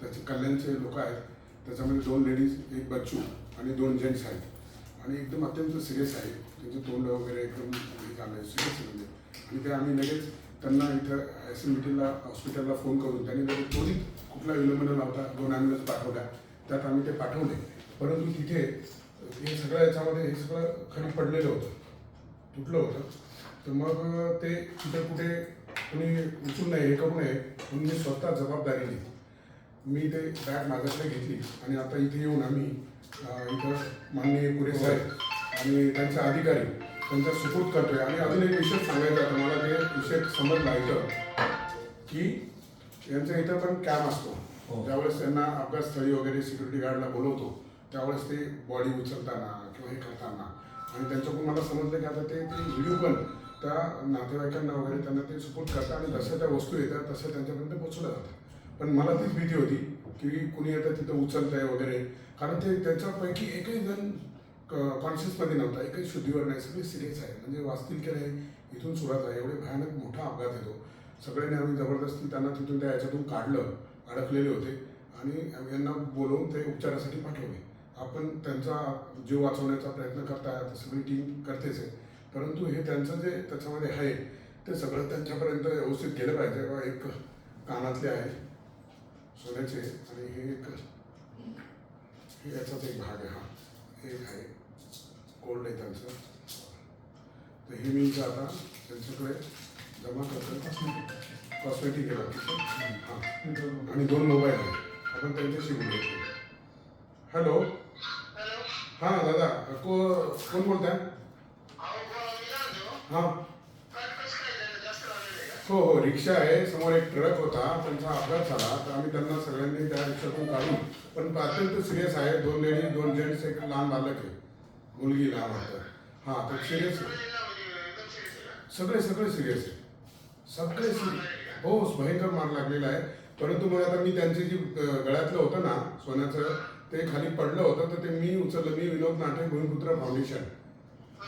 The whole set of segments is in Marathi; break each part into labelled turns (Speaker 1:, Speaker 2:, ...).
Speaker 1: त्याचे कल्याणचे लोक आहेत. त्याच्यामध्ये दोन लेडीज एक बच्चू आणि दोन जेंट्स आहेत. आणि एकदम अत्यंत सिरियस आहे. त्यांचे तोंड वगैरे एकदम हे झालं आहे सिरियस म्हणजे. आणि ते आम्ही लगेच त्यांना इथं एस एम टीला हॉस्पिटलला फोन करून त्यांनी लगेच त्वरित कुठला विलंब न लावता दोन ॲम्ब्युलन्स पाठवल्या त्यात आम्ही ते पाठवले. परंतु तिथे हे सगळं याच्यामध्ये हे सगळं खाली पडलेलं होतं. तुटलं होतं. तर मग ते तिथे कुठे कुणी उचलू नये हे करू नये म्हणून मी स्वतः जबाबदारीने मी ते बॅग माझ्याकडे घेतली. आणि आता इथे येऊन आम्ही इथं माननीय पुरे साहेब आणि त्यांचे अधिकारी त्यांचा सुपूर्द करतोय. आणि अजून एक विषय सांगायचा होता मला ते विषय समजला इथं की यांच्या इथं पण कॅम्प असतो.
Speaker 2: हो.
Speaker 1: त्यावेळेस त्यांना अपघातस्थळी वगैरे सिक्युरिटी गार्डला बोलवतो त्यावेळेस ते बॉडी उचलताना किंवा हे करताना. आणि त्यांच्याकडून मला समजलं की आता ते ते व्हिडिओ पण त्या नातेवाईकांना वगैरे त्यांना ते सपोर्ट करतात आणि जशा त्या वस्तू येतात तसं त्यांच्यापर्यंत पोचवल्या जातात. पण मला तीच भीती होती की कुणी येतं तिथं उचलत आहे वगैरे. कारण ते त्याच्यापैकी एकही जण कॉन्शियसमध्ये नव्हता एकही शुद्धीवर नाही सगळे सिरियस आहे म्हणजे वाचतील की नाही इथून सुरुवात आहे एवढे भयानक मोठा अपघात येतो. सगळ्यांनी आम्ही जबरदस्ती त्यांना तिथून त्या याच्यातून काढलं अडकलेले होते. आणि यांना बोलवून ते उपचारासाठी पाठवले. आपण त्यांचा जीव वाचवण्याचा प्रयत्न करताय आता सगळी टीम करतेच आहे. परंतु हे त्यांचं जे त्याच्यामध्ये आहे ते सगळं त्यांच्यापर्यंत व्यवस्थित गेलं पाहिजे. किंवा एक कानातले आहे. सोन्याचे आणि हे एक हे याचाच एक भाग आहे हा. हे एक आहे. गोल्ड आहे त्यांचं. तर हे मी आता त्यांच्याकडे जमा करतो कॉस्मेटिक हां. आणि दोन मोबाईल आहे आपण त्यांच्याशी बोलूया. हॅलो हां दादा. को कोण बोलताय? हां. हो हो रिक्षा आहे. समोर एक ट्रक होता. त्यांचा अपघात झाला. तर आम्ही त्यांना सगळ्यांनी त्या रिक्षातून काढून पण अत्यंत सिरियस आहे. दोन लेडी दोन जेंट्स एक लहान बालक आहे. मुलगी लहान वाटतं हां तर सिरियस सगळे सगळे सिरियस आहे. सगळे सिरियस. हो भयंकर मार लागलेला आहे. परंतु मग आता मी त्यांचे जी गळ्यातलं होतं ना सोन्याचं ते खाली पडलं होतं. तर ते मी उचललं. मी विनोद नाटक भूमिपुत्र फाउंडेशन.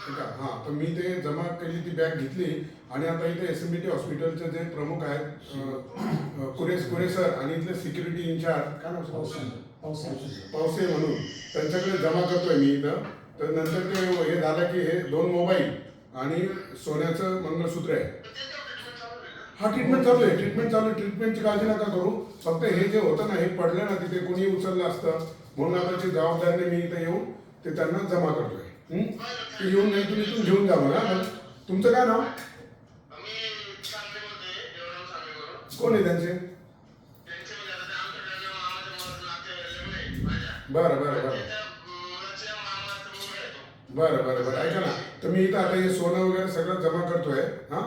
Speaker 1: ठीक आहे. हां तर मी ते जमा केली ती बॅग घेतली आणि आता इथे एस एम बी टी हॉस्पिटलचे जे प्रमुख आहेत कुरेस कुरे सर आणि इथले सिक्युरिटी इन्चार्ज काय नाव? पावसे म्हणून. त्यांच्याकडे जमा करतोय मी इथं. तर नंतर ते हे झालं की हे दोन मोबाईल आणि सोन्याचं मंगळसूत्र आहे. हा ट्रीटमेंट चालू आहे. ट्रीटमेंट चालू आहे. ट्रीटमेंटची काळजी नका करू. फक्त हे जे होतं ना हे पडलं ना तिथे कोणी उचललं असतं. म्हणून आताची जबाबदारीने मी इथे येऊन ते त्यांना जमा करतोय? ते येऊन नाही तुम्ही इथून घेऊन जा मला? तुमचं काय नाव? कोण आहे त्यांचे? बरं बरं बरं. बरं बरं बरं. ऐका ना तर मी इथं आता हे सोनं वगैरे सगळं जमा करतोय हां?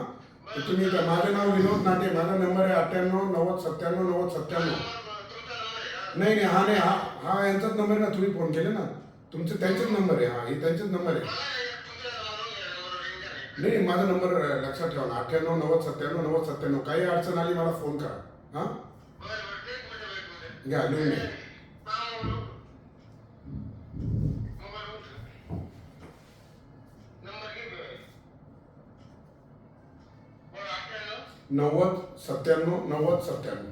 Speaker 1: तर तुम्ही इथं माझं नाव विनोद नाटे माझा नंबर आहे अठ्ठ्याण्णव नव्वद सत्त्याण्णव नव्वद सत्त्याण्णव. नाही नाही हा नाही हा हा यांचाच नंबर आहे ना तुम्ही फोन केले ना? तुमचं त्यांचेच नंबर आहे हा हे त्यांचाच नंबर आहे. नाही नाही, माझा नंबर लक्षात ठेवा ना अठ्ठ्याण्णव नव्वद सत्त्याण्णव नव्वद सत्त्याण्णव. काही अडचण आली मला फोन करा. हां? घ्या लिहून घ्या. नव्वद सत्त्याण्णव नव्वद सत्त्याण्णव.